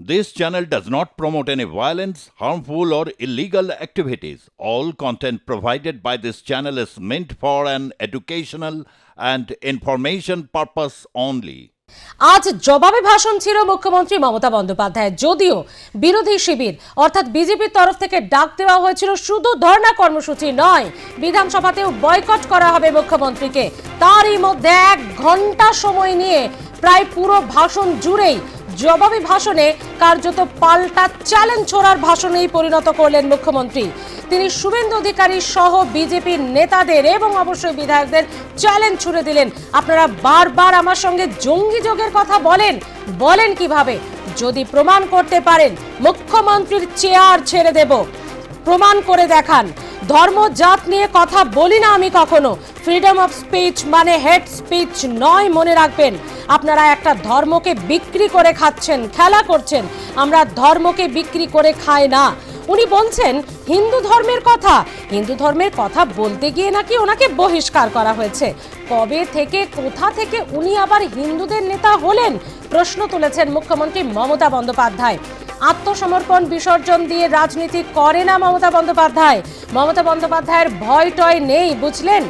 This channel does not promote any violence, harmful, or illegal activities. All content provided by this channel is meant for an educational and information purpose only. আজ জবাবে ভাষণ ছিল মুখ্যমন্ত্রী মমতা বন্দ্যোপাধ্যায় যদিও বিরোধী শিবির অর্থাৎ বিজেপির তরফ থেকে ডাক দেওয়া হয়েছিল শুধু ধর্ণা কর্মসূচি নয় বিধানসভাতেও বয়কট করা হবে মুখ্যমন্ত্রীকে তারই মধ্যে এক ঘণ্টা সময় নিয়ে প্রায় পুরো ভাষণ জুড়েই জবাবি ভাষণে কার্যত পাল্টা চ্যালেঞ্জ ছোড়ার ভাষণেই পরিণত করলেন মুখ্যমন্ত্রী। তিনি শুভেন্দু অধিকারী সহ বিজেপির নেতাদের এবং অবশ্যই বিধায়কদের চ্যালেঞ্জ ছুড়ে দিলেন। আপনারা বারবার আমার সঙ্গে জঙ্গি যোগের কথা বলেন। বলেন কীভাবে? যদি প্রমাণ করতে পারেন, মুখ্যমন্ত্রীর চেয়ার ছেড়ে দেব। প্রমাণ করে দেখান। ধর্ম, জাত নিয়ে কথা বলি না আমি কখনো। ফ্রিডম অফ স্পিচ মানে হেড স্পিচ নয়, মনে রাখবেন। আপনারা একটা ধর্মকে বিক্রি করে খাচ্ছেন, খেলা করছেন, আমরা ধর্মকে বিক্রি করে খাই না। উনি বলছেন, হিন্দু ধর্মের কথা। হিন্দু ধর্মের কথা বলতে গিয়ে নাকি ওনাকে বহিষ্কার করা হয়েছে। কবে থেকে, কোথা থেকে উনি আবার হিন্দুদের নেতা হলেন? প্রশ্ন তুলেছেন মুখ্যমন্ত্রী মমতা বন্দ্যোপাধ্যায়। আত্মসমর্পণ বিসর্জন দিয়ে রাজনীতি করে না মমতা বন্দ্যোপাধ্যায়। মমতা বন্দ্যোপাধ্যায়ের ভয় টয় নেই, বুঝলেন?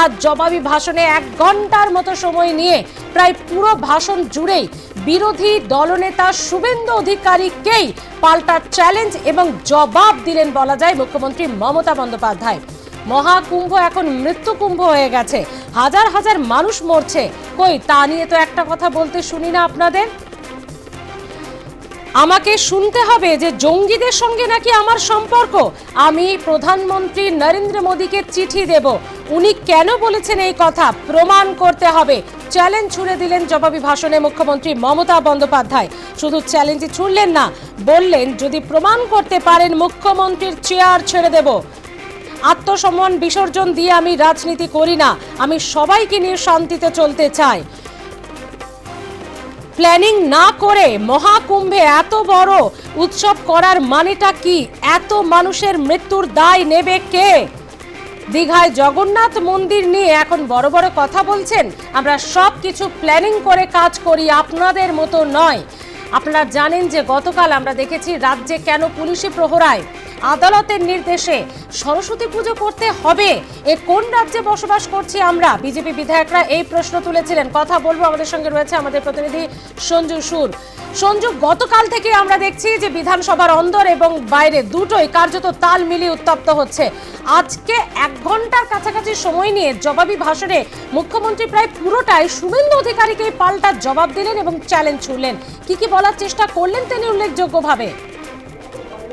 আজ জবাবি ভাষণে এক ঘণ্টার মতো সময় নিয়ে প্রায় পুরো ভাষণ জুড়েই বিরোধী দলনেতা শুভেন্দু অধিকারীকেই পাল্টা চ্যালেঞ্জ এবং জবাব দিলেন বলা যায় মুখ্যমন্ত্রী মমতা বন্দ্যোপাধ্যায়। মহাকুম্ভ এখন মৃত্যু কুম্ভ হয়ে গেছে। হাজার হাজার মানুষ মরছে। কই, তা নিয়ে তো একটা কথা বলতে শুনি না আপনাদের? আমাকে শুনতে হবে যে জঙ্গিদের সঙ্গে নাকি আমার সম্পর্ক। আমি প্রধানমন্ত্রী নরেন্দ্র মোদীকে চিঠি দেব। উনি কেন বলেছেন এই কথা প্রমাণ করতে হবে। চ্যালেঞ্জ ছুড়ে দিলেন জবাবি ভাষণে মুখ্যমন্ত্রী মমতা বন্দ্যোপাধ্যায়। শুধু চ্যালেঞ্জই ছুড়লেন না, বললেন যদি প্রমাণ করতে পারেন মুখ্যমন্ত্রীর চেয়ার ছেড়ে দেব। আত্মসম্মান বিসর্জন দিয়ে আমি রাজনীতি করি না, আমি সবাইকে নিয়ে শান্তিতে চলতে চাই। প্ল্যানিং না করে মহাকুম্ভে এত বড় উৎসব করার মানেটা কি? এত মানুষের মৃত্যুর দায় নেবে কে? দীঘায় জগন্নাথ মন্দির নিয়ে এখন বড় বড় কথা বলছেন। আমরা সব কিছু প্ল্যানিং করে কাজ করি, আপনাদের মতো নয়। আপনারা জানেন যে গতকাল আমরা দেখেছি রাজ্যে কেন পুলিশি প্রহরায়। আদালতের নির্দেশে সরস্বতী পুজো করতে হবে। এ কোন রাজ্যে বসবাস করছি আমরা? বিজেপি বিধায়করা এই প্রশ্ন তুলেছিলেন। কথা বলব আমাদের সঙ্গে রয়েছে আমাদের প্রতিনিধি সঞ্জু সুর। সঞ্জু, গতকাল থেকে আমরা দেখছি যে বিধানসভার অন্দর এবং বাইরে দুটোই কার্যত তাল মিলিয়ে উত্তপ্ত হচ্ছে। আজকে এক ঘণ্টার কাছাকাছি সময় নিয়ে জবাবি ভাষণে মুখ্যমন্ত্রী প্রায় পুরোটাই শুভেন্দু অধিকারীকেই পাল্টা জবাব দিলেন এবং চ্যালেঞ্জ ছুড়লেন। কি কি বলার চেষ্টা করলেন তিনি উল্লেখযোগ্যভাবে?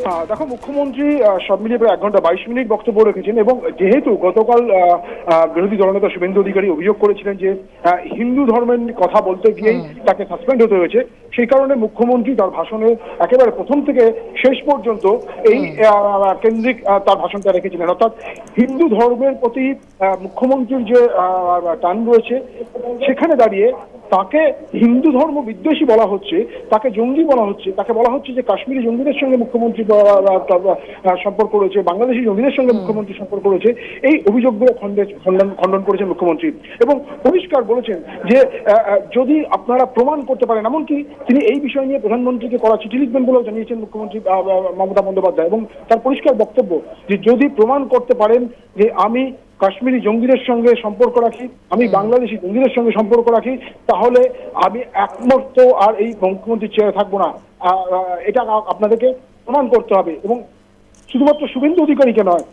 দেখো মুখ্যমন্ত্রী সব মিলিয়ে প্রায় এক ঘণ্টা বাইশ মিনিট বক্তব্য রেখেছেন এবং যেহেতু গতকাল বিরোধী দলনেতা শুভেন্দু অধিকারী অভিযোগ করেছিলেন যে হিন্দু ধর্মের কথা বলতে গিয়েই তাকে সাসপেন্ড হতে হয়েছে সেই কারণে মুখ্যমন্ত্রী তার ভাষণে একেবারে প্রথম থেকে শেষ পর্যন্ত এই কেন্দ্রিক তার ভাষণটা রেখেছিলেন। অর্থাৎ হিন্দু ধর্মের প্রতি মুখ্যমন্ত্রীর যে টান রয়েছে সেখানে দাঁড়িয়ে তাকে হিন্দু ধর্ম বিদ্বেষী বলা হচ্ছে তাকে জঙ্গি বলা হচ্ছে তাকে বলা হচ্ছে যে কাশ্মীরি জঙ্গিদের সঙ্গে মুখ্যমন্ত্রী সম্পর্ক রয়েছে বাংলাদেশি জঙ্গিদের সঙ্গে মুখ্যমন্ত্রী সম্পর্ক রয়েছে এই অভিযোগগুলো খণ্ডে- খণ্ডন খণ্ডন করেছেন মুখ্যমন্ত্রী। এবং পরিষ্কার বলেছেন যে যদি আপনারা প্রমাণ করতে পারেন এমনকি তিনি এই বিষয় নিয়ে প্রধানমন্ত্রীকে করা চিঠি লিখবেন বলেও জানিয়েছেন মুখ্যমন্ত্রী মমতা বন্দ্যোপাধ্যায়। এবং তার পরিষ্কার বক্তব্য যে যদি প্রমাণ করতে পারেন যে আমি কাশ্মীরি জঙ্গিদের সঙ্গে সম্পর্ক রাখি আমি বাংলাদেশি জঙ্গিদের সঙ্গে সম্পর্ক রাখি তাহলে আমি একমত আর এই মুখ্যমন্ত্রীর চেয়ারে থাকব না। এটা আপনাদেরকে প্রমাণ করতে হবে এবং শুধুমাত্র শুভেন্দু অধিকারীকে নয়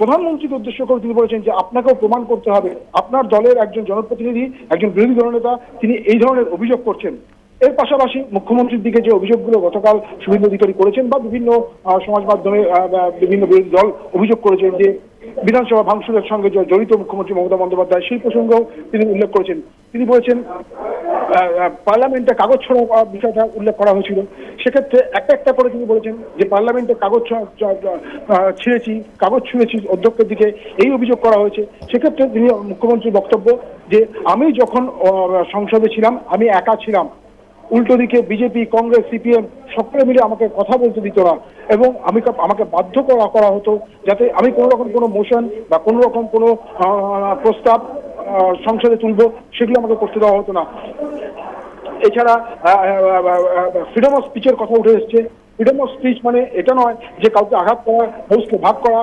প্রধানমন্ত্রীকে উদ্দেশ্য করে তিনি বলেছেন যে আপনাকেও প্রমাণ করতে হবে আপনার দলের একজন জনপ্রতিনিধি একজন বিরোধী দলনেতা তিনি এই ধরনের অভিযোগ করছেন। এর পাশাপাশি মুখ্যমন্ত্রীর দিকে যে অভিযোগগুলো গতকাল শুভেন্দু অধিকারী করেছেন বা বিভিন্ন সমাজ মাধ্যমে বিভিন্ন বিরোধী দল অভিযোগ করেছেন যে বিধানসভা ভাঙচুরের সঙ্গে জড়িত মুখ্যমন্ত্রী মমতা বন্দ্যোপাধ্যায়, সেই প্রসঙ্গেও তিনি উল্লেখ করেছেন। তিনি বলেছেন পার্লামেন্টে কাগজ ছড়া বিষয়টা উল্লেখ করা হয়েছিল। সেক্ষেত্রে একটা একটা করে তিনি বলেছেন যে, পার্লামেন্টে কাগজ ছিঁড়েছি, কাগজ ছুঁড়েছি, অধ্যক্ষের দিকে এই অভিযোগ করা হয়েছে। সেক্ষেত্রে তিনি মুখ্যমন্ত্রীর বক্তব্য যে, আমি যখন সংসদে ছিলাম, আমি একা ছিলাম। উল্টো দিকে বিজেপি, কংগ্রেস, সিপিএম সকলে মিলে আমাকে কথা বলতে দিত না এবং আমি আমাকে বাধ্য করা করা হতো যাতে আমি কোনো রকম কোনো মোশন বা কোনো রকম কোনো প্রস্তাব সংসদে তুলবো, সেগুলো আমাকে করতে দেওয়া হতো না। এছাড়া ফ্রিডম অফ স্পিচের কথা উঠে এসছে। ফ্রিডম অফ স্পিচ মানে এটা নয় যে কাউকে আঘাত করা হাউসকে ভাগ করা।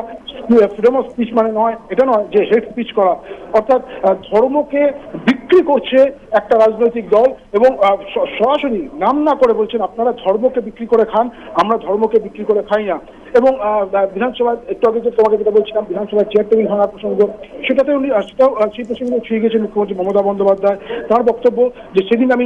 ফ্রিডম অফ স্পিচ মানে নয়, এটা নয় যে হেড স্পিচ করা। অর্থাৎ ধর্মকে বিক্রি করছে একটা রাজনৈতিক দল এবং সরাসরি নাম না করে বলছেন, আপনারা ধর্মকে বিক্রি করে খান, আমরা ধর্মকে বিক্রি করে খাই না। এবং আহ, বিধানসভায় একটু আগে যে তোমাকে যেটা বলছিলাম বিধানসভার চেয়ার টেবিল ভাঙার প্রসঙ্গ সেটাতে উনি সেটাও সেই প্রসঙ্গে ছুঁয়ে গেছেন মুখ্যমন্ত্রী মমতা বন্দ্যোপাধ্যায়। তার বক্তব্য যে সেদিন আমি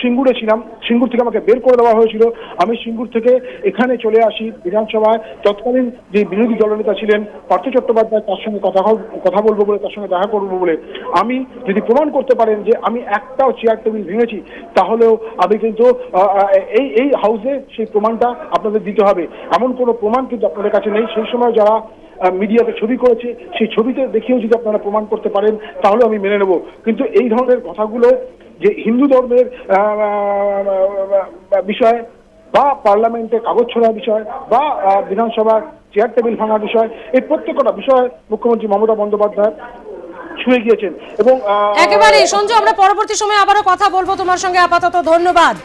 সিঙ্গুরে ছিলাম সিঙ্গুর থেকে আমাকে বের করে দেওয়া হয়েছিল। আমি সিঙ্গুর থেকে এখানে চলে আসি বিধানসভায়। তৎকালীন যে বিরোধী দলনেতা ছিলেন পার্থ চট্টোপাধ্যায় তার সঙ্গে কথা কথা বলব বলে তার সঙ্গে দেখা করব বলে। আমি যদি প্রমাণ করতে পারেন যে আমি একটাও চেয়ার টেবিল ভেঙেছি তাহলেও আমি কিন্তু এই এই হাউসে সেই প্রমাণটা আপনাদের দিতে হবে। এমন কোনো প্রমাণ কিন্তু আপনাদের কাছে নেই। সেই সময় যারা মিডিয়াতে ছবি করেছে, সেই ছবিতে দেখিয়েও যদি আপনারা প্রমাণ করতে পারেন, তাহলে আমি মেনে নেব। কিন্তু এই ধরনের কথাগুলো যে হিন্দু ধর্মের বিষয়ে, বা পার্লামেন্টে কাগজ ছোড়ার বিষয়, বা বিধানসভার চেয়ার টেবিল ভাঙার বিষয়, এই প্রত্যেকটা বিষয় মুখ্যমন্ত্রী মমতা বন্দ্যোপাধ্যায় ছুঁয়ে গিয়েছেন। এবং একেবারে, সঞ্জু, আমরা পরবর্তী সময় আবারও কথা বলব। তোমার সঙ্গে আপাতত ধন্যবাদ।